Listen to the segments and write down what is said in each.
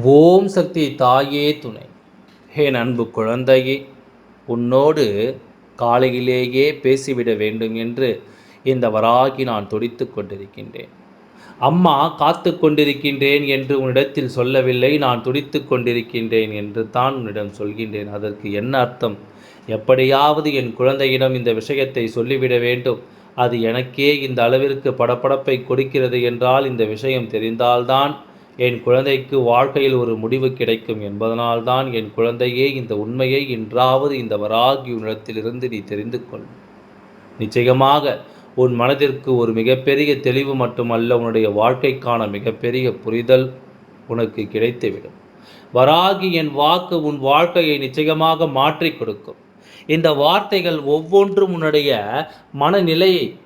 ஓம் சக்தி தாயே துணை. ஹே அன்பு குழந்தையே உன்னோடு காலையிலேயே பேசிவிட வேண்டும் என்று இந்த வராகி நான் துடித்து கொண்டிருக்கின்றேன். அம்மா காத்து கொண்டிருக்கின்றேன் என்று உன்னிடத்தில் சொல்லவில்லை நான் துடித்து கொண்டிருக்கின்றேன் என்று தான் உன்னிடம் சொல்கின்றேன். அதற்கு என்ன அர்த்தம்? எப்படியாவது என் குழந்தையிடம் இந்த விஷயத்தை சொல்லிவிட வேண்டும். அது எனக்கே இந்த அளவிற்கு படப்படப்பை கொடுக்கிறது என்றால் இந்த விஷயம் தெரிந்தால்தான் என் குழந்தைக்கு வாழ்க்கையில் ஒரு முடிவு கிடைக்கும் என்பதனால்தான் என் குழந்தையே இந்த உண்மையை இன்றாவது இந்த வராகி உன்னிடத்திலிருந்து நீ தெரிந்து கொள். நிச்சயமாக உன் மனதிற்கு ஒரு மிகப்பெரிய தெளிவு மட்டுமல்ல உன்னுடைய வாழ்க்கைக்கான மிகப்பெரிய புரிதல் உனக்கு கிடைத்துவிடும். வராகி என் வாக்கு உன் வாழ்க்கையை நிச்சயமாக மாற்றி கொடுக்கும். இந்த வார்த்தைகள் ஒவ்வொன்றும் உன்னுடைய மனநிலையை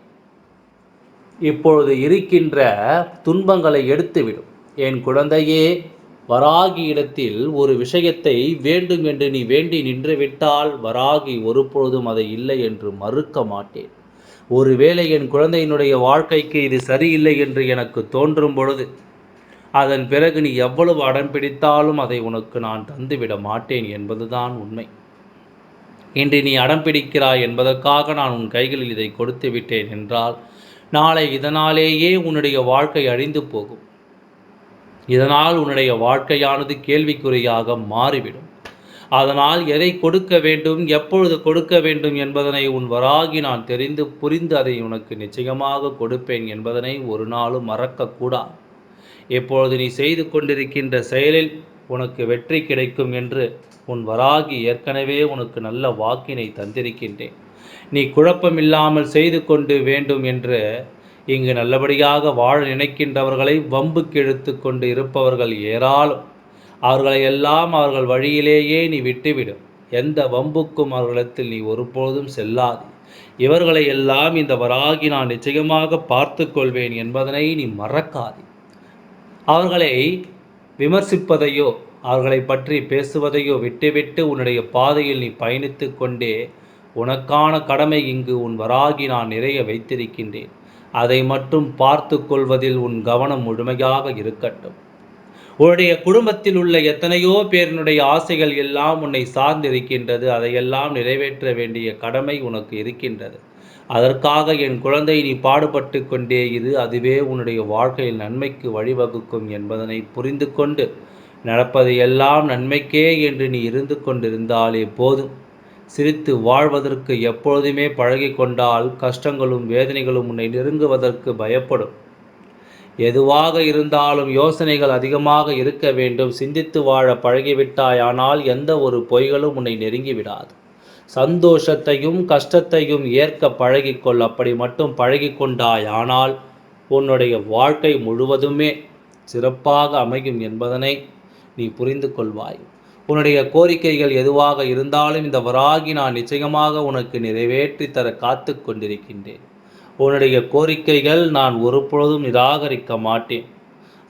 இப்பொழுது இருக்கின்ற துன்பங்களை எடுத்துவிடும். என் குழந்தையே வராகி இடத்தில் ஒரு விஷயத்தை வேண்டும் என்று நீ வேண்டி நின்றுவிட்டால் வராகி ஒருபொழுதும் அதை இல்லை என்று மறுக்க மாட்டேன். ஒருவேளை என் குழந்தையினுடைய வாழ்க்கைக்கு இது சரியில்லை என்று எனக்கு தோன்றும் பொழுது அதன் பிறகு நீ எவ்வளவு அடம் பிடித்தாலும் அதை உனக்கு நான் தந்துவிட மாட்டேன் என்பதுதான் உண்மை. இன்று நீ அடம் பிடிக்கிறாய் என்பதற்காக நான் உன் கைகளில் இதை கொடுத்து விட்டேன் என்றால் நாளை இதனாலேயே உன்னுடைய வாழ்க்கை அழிந்து போகும். இதனால் உன்னுடைய வாழ்க்கையானது கேள்விக்குறியாக மாறிவிடும். அதனால் எதை கொடுக்க வேண்டும் எப்பொழுது கொடுக்க வேண்டும் என்பதனை உன் வராகி நான் தெரிந்து புரிந்து அதை உனக்கு நிச்சயமாக கொடுப்பேன் என்பதனை ஒரு நாளும் மறக்கக்கூடாது. இப்பொழுது நீ செய்து கொண்டிருக்கின்ற செயலில் உனக்கு வெற்றி கிடைக்கும் என்று உன் வராகி ஏற்கனவே உனக்கு நல்ல வாக்கினை தந்திருக்கின்றேன். நீ குழப்பமில்லாமல் செய்து கொண்டு வேண்டும் என்று இங்கு நல்லபடியாக வாழ நினைக்கின்றவர்களை வம்புக்கு இழுத்து கொண்டு இருப்பவர்கள் ஏராளம். அவர்களை எல்லாம் அவர்கள் வழியிலேயே நீ விட்டுவிடும் எந்த வம்புக்கும் அவர்களிடத்தில் நீ ஒருபோதும் செல்லாது. இவர்களை எல்லாம் இந்த வராகி நான் நிச்சயமாக பார்த்து கொள்வேன் என்பதனை நீ மறக்காது. அவர்களை விமர்சிப்பதையோ அவர்களை பற்றி பேசுவதையோ விட்டுவிட்டு உன்னுடைய பாதையில் நீ பயணித்து கொண்டே உனக்கான கடமை இங்கு உன் வராகி நான் நிறைய வைத்திருக்கின்றேன். அதை மட்டும் பார்த்து கொள்வதில் உன் கவனம் முழுமையாக இருக்கட்டும். உன்னுடைய குடும்பத்தில் உள்ள எத்தனையோ பேரினுடைய ஆசைகள் எல்லாம் உன்னை சார்ந்திருக்கின்றது. அதையெல்லாம் நிறைவேற்ற வேண்டிய கடமை உனக்கு இருக்கின்றது. அதற்காக என் குழந்தை நீ பாடுபட்டு கொண்டே இது அதுவே உன்னுடைய வாழ்க்கையில் நன்மைக்கு வழிவகுக்கும் என்பதனை புரிந்து கொண்டு நடப்பது எல்லாம் நன்மைக்கே என்று நீ இருந்து கொண்டிருந்தாலே போதும். சிரித்து வாழ்வதற்கு எப்பொழுதுமே பழகி கொண்டால் கஷ்டங்களும் வேதனைகளும் உன்னை நெருங்குவதற்கு பயப்படும். எதுவாக இருந்தாலும் யோசனைகள் அதிகமாக இருக்க வேண்டும். சிந்தித்து வாழ பழகிவிட்டாயானால் எந்த ஒரு பொய்களும் உன்னை நெருங்கிவிடாது. சந்தோஷத்தையும் கஷ்டத்தையும் ஏற்க பழகிக்கொள். அப்படி மட்டும் பழகி கொண்டாயானால் உன்னுடைய வாழ்க்கை முழுவதுமே சிறப்பாக அமையும் என்பதனை நீ புரிந்து கொள்வாய். உன்னுடைய கோரிக்கைகள் எதுவாக இருந்தாலும் இந்த வராகி நான் நிச்சயமாக உனக்கு நிறைவேற்றி தர காத்து கொண்டிருக்கின்றேன். உன்னுடைய கோரிக்கைகள் நான் ஒருபொழுதும் நிராகரிக்க மாட்டேன்.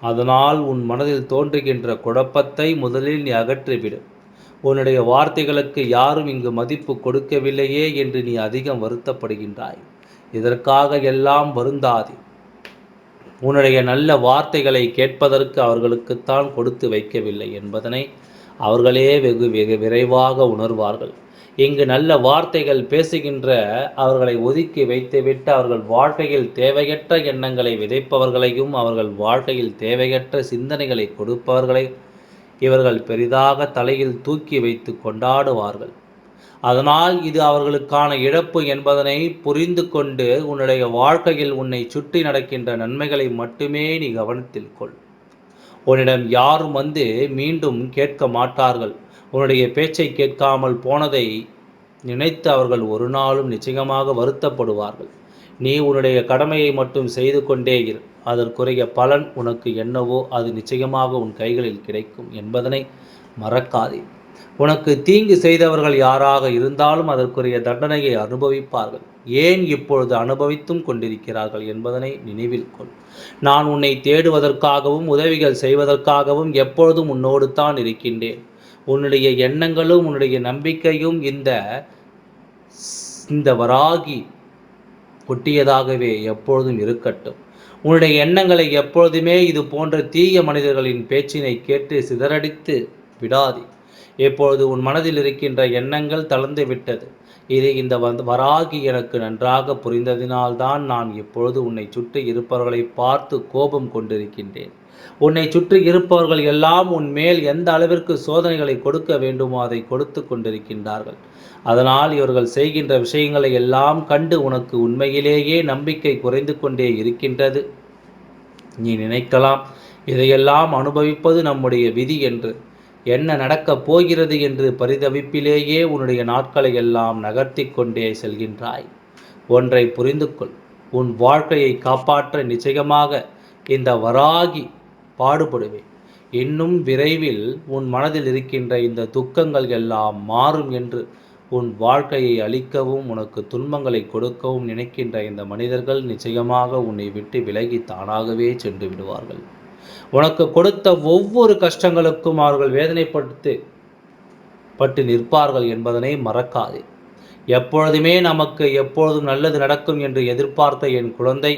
அதனால் உன் மனதில் தோன்றுகின்ற குழப்பத்தை முதலில் நீ அகற்றிவிடு. உன்னுடைய வார்த்தைகளுக்கு யாரும் இங்கு மதிப்பு கொடுக்கவில்லையே என்று நீ அதிகம் வருத்தப்படுகின்றாய். இதற்காக எல்லாம் வருந்தாதே. உன்னுடைய நல்ல வார்த்தைகளை கேட்பதற்கு அவர்களுக்குத்தான் கொடுத்து வைக்கவில்லை என்பதனை அவர்களே வெகு வெகு விரைவாக உணர்வார்கள். இங்கு நல்ல வார்த்தைகள் பேசுகின்ற அவர்களை ஒதுக்கி வைத்துவிட்டு அவர்கள் வாழ்க்கையில் தேவையற்ற எண்ணங்களை விதைப்பவர்களையும் அவர்கள் வாழ்க்கையில் தேவையற்ற சிந்தனைகளை கொடுப்பவர்களை இவர்கள் பெரிதாக தலையில் தூக்கி வைத்து கொண்டாடுவார்கள். அதனால் இது அவர்களுக்கான இழப்பு என்பதனை புரிந்து கொண்டு உன்னுடைய வாழ்க்கையில் உன்னை சுற்றி நடக்கின்ற நன்மைகளை மட்டுமே நீ கவனத்தில் கொள். உன்னிடம் யாரும் வந்து மீண்டும் கேட்க மாட்டார்கள். உன்னுடைய பேச்சை கேட்காமல் போனதை நினைத்து அவர்கள் ஒரு நாளும் நிச்சயமாக வருத்தப்படுவார்கள். நீ உன்னுடைய கடமையை மட்டும் செய்து கொண்டே இரு. அதற்குரிய பலன் உனக்கு என்னவோ அது நிச்சயமாக உன் கைகளில் கிடைக்கும் என்பதனை மறக்காதே. உனக்கு தீங்கு செய்தவர்கள் யாராக இருந்தாலும் அதற்குரிய தண்டனையை அனுபவிப்பார்கள். ஏன் இப்பொழுது அனுபவித்தும் கொண்டிருக்கிறார்கள் என்பதனை நினைவில் கொள். நான் உன்னை தேடுவதற்காகவும் உதவிகள் செய்வதற்காகவும் எப்பொழுதும் உன்னோடு தான் இருக்கின்றேன். உன்னுடைய எண்ணங்களும் உன்னுடைய நம்பிக்கையும் இந்த இந்த வராகி கொட்டியதாகவே எப்பொழுதும் இருக்கட்டும். உன்னுடைய எண்ணங்களை எப்பொழுதுமே இது போன்ற தீய மனிதர்களின் பேச்சினை கேட்டு சிதறடித்து விடாதே. இப்பொழுது உன் மனதில் இருக்கின்ற எண்ணங்கள் தளர்ந்து விட்டது. இது இந்த வராகி எனக்கு நன்றாக புரிந்ததினால்தான் நான் இப்பொழுது உன்னை சுற்றி இருப்பவர்களை பார்த்து கோபம் கொண்டிருக்கின்றேன். உன்னை சுற்றி இருப்பவர்கள் எல்லாம் உன் மேல் எந்த அளவிற்கு சோதனைகளை கொடுக்க வேண்டுமோ அதை கொடுத்து கொண்டிருக்கின்றார்கள். அதனால் இவர்கள் செய்கின்ற விஷயங்களை எல்லாம் கண்டு உனக்கு உண்மையிலேயே நம்பிக்கை குறைந்து கொண்டே இருக்கின்றது. நீ நினைக்கலாம் இதையெல்லாம் அனுபவிப்பது நம்முடைய விதி என்று. என்ன நடக்கப் போகிறது என்று பரிதவிப்பிலேயே உன்னுடைய நாட்களை எல்லாம் நகர்த்தி கொண்டே செல்கின்றாய். ஒன்றை புரிந்து கொள். உன் வாழ்க்கையை காப்பாற்ற நிச்சயமாக இந்த வராகி பாடுபடுவேன். இன்னும் விரைவில் உன் மனதில் இருக்கின்ற இந்த துக்கங்கள் எல்லாம் மாறும் என்று உன் வாழ்க்கையை அழிக்கவும் உனக்கு துன்பங்களை கொடுக்கவும் நினைக்கின்ற இந்த மனிதர்கள் நிச்சயமாக உன்னை விட்டு விலகி தானாகவே சென்று விடுவார்கள். உனக்கு கொடுத்த ஒவ்வொரு கஷ்டங்களுக்கும் அவர்கள் வேதனைப்பட்டு பட்டு நிற்பார்கள் என்பதனை மறக்காதே. எப்பொழுதுமே நமக்கு எப்பொழுதும் நல்லது நடக்கும் என்று எதிர்பார்த்த என் குழந்தை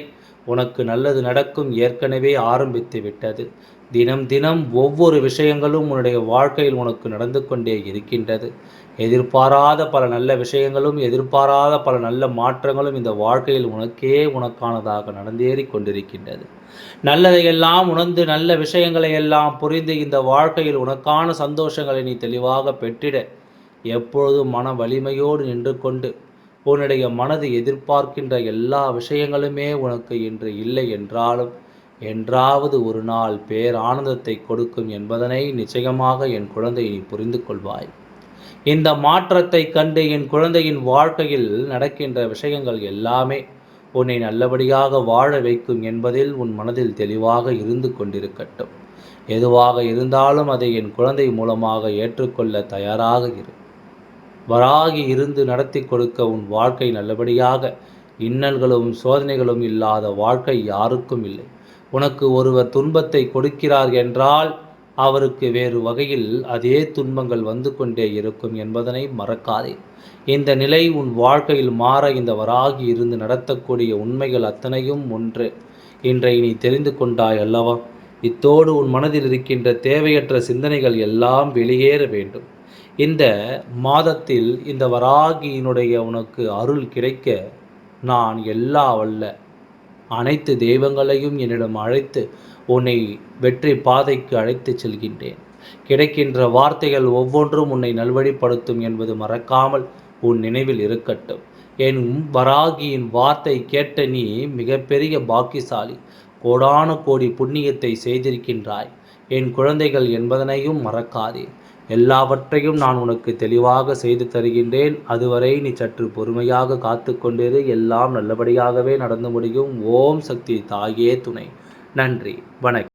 உனக்கு நல்லது நடக்கும் ஏற்கனவே ஆரம்பித்து விட்டது. தினம் தினம் ஒவ்வொரு விஷயங்களும் உன்னுடைய வாழ்க்கையில் உனக்கு நடந்து கொண்டே இருக்கின்றது. எதிர்பாராத பல நல்ல விஷயங்களும் எதிர்பாராத பல நல்ல மாற்றங்களும் இந்த வாழ்க்கையில் உனக்கே உனக்கானதாக நடந்தேறி கொண்டிருக்கின்றது. நல்லதையெல்லாம் உணர்ந்து நல்ல விஷயங்களை எல்லாம் புரிந்து இந்த வாழ்க்கையில் உனக்கான சந்தோஷங்களை நீ தெளிவாக பெற்றிட எப்பொழுதும் மன வலிமையோடு நின்று கொண்டு உன்னுடைய மனது எதிர்பார்க்கின்ற எல்லா விஷயங்களுமே உனக்கு இன்று இல்லை என்றாலும் என்றாவது ஒரு நாள் பேரானந்தத்தை கொடுக்கும் என்பதனை நிச்சயமாக என் குழந்தை நீ புரிந்து கொள்வாய். இந்த மாற்றத்தை கண்டு என் குழந்தையின் வாழ்க்கையில் நடக்கின்ற விஷயங்கள் எல்லாமே உன்னை நல்லபடியாக வாழ வைக்கும் என்பதில் உன் மனதில் தெளிவாக இருந்து கொண்டிருக்கட்டும். எதுவாக இருந்தாலும் அதை என் குழந்தை மூலமாக ஏற்றுக்கொள்ள தயாராக இரு. வராகி இருந்து நடத்தி கொடுக்க உன் வாழ்க்கை நல்லபடியாக இன்னல்களும் சோதனைகளும் இல்லாத வாழ்க்கை யாருக்கும் இல்லை. உனக்கு ஒருவர் துன்பத்தை கொடுக்கிறார் என்றால் அவருக்கு வேறு வகையில் அதே துன்பங்கள் வந்து கொண்டே இருக்கும் என்பதனை மறக்காதே. இந்த நிலை உன் வாழ்க்கையில் மாற இந்த வராகி இருந்து நடத்தக்கூடிய உண்மைகள் அத்தனையும் ஒன்று. இன்றை நீ தெரிந்து கொண்டாய் அல்லவா? இத்தோடு உன் மனதில் இருக்கின்ற தேவையற்ற சிந்தனைகள் எல்லாம் வெளியேற வேண்டும். இந்த மாதத்தில் இந்த வராகியினுடைய உனக்கு அருள் கிடைக்க நான் எல்லா வல்ல அனைத்து தெய்வங்களையும் என்னிடம் அழைத்து உன்னை வெற்றி பாதைக்கு அழைத்துச் செல்கின்றேன். கிடைக்கின்ற வார்த்தைகள் ஒவ்வொன்றும் உன்னை நல்வழிப்படுத்தும் என்பது மறக்காமல் உன் நினைவில் இருக்கட்டும். என் வராகியின் வார்த்தை கேட்ட நீ மிகப்பெரிய பாக்கியசாலி கோடான கோடி புண்ணியத்தை செய்திருக்கின்றாய். என் குழந்தைகள் என்பதனையும் மறக்காதே. எல்லாவற்றையும் நான் உனக்கு தெளிவாக செய்து தருகின்றேன். அதுவரை நீ சற்று பொறுமையாக காத்து கொண்டிரு எல்லாம் நல்லபடியாகவே நடந்து முடியும். ஓம் சக்தி தாயே துணை. நன்றி. வணக்கம்.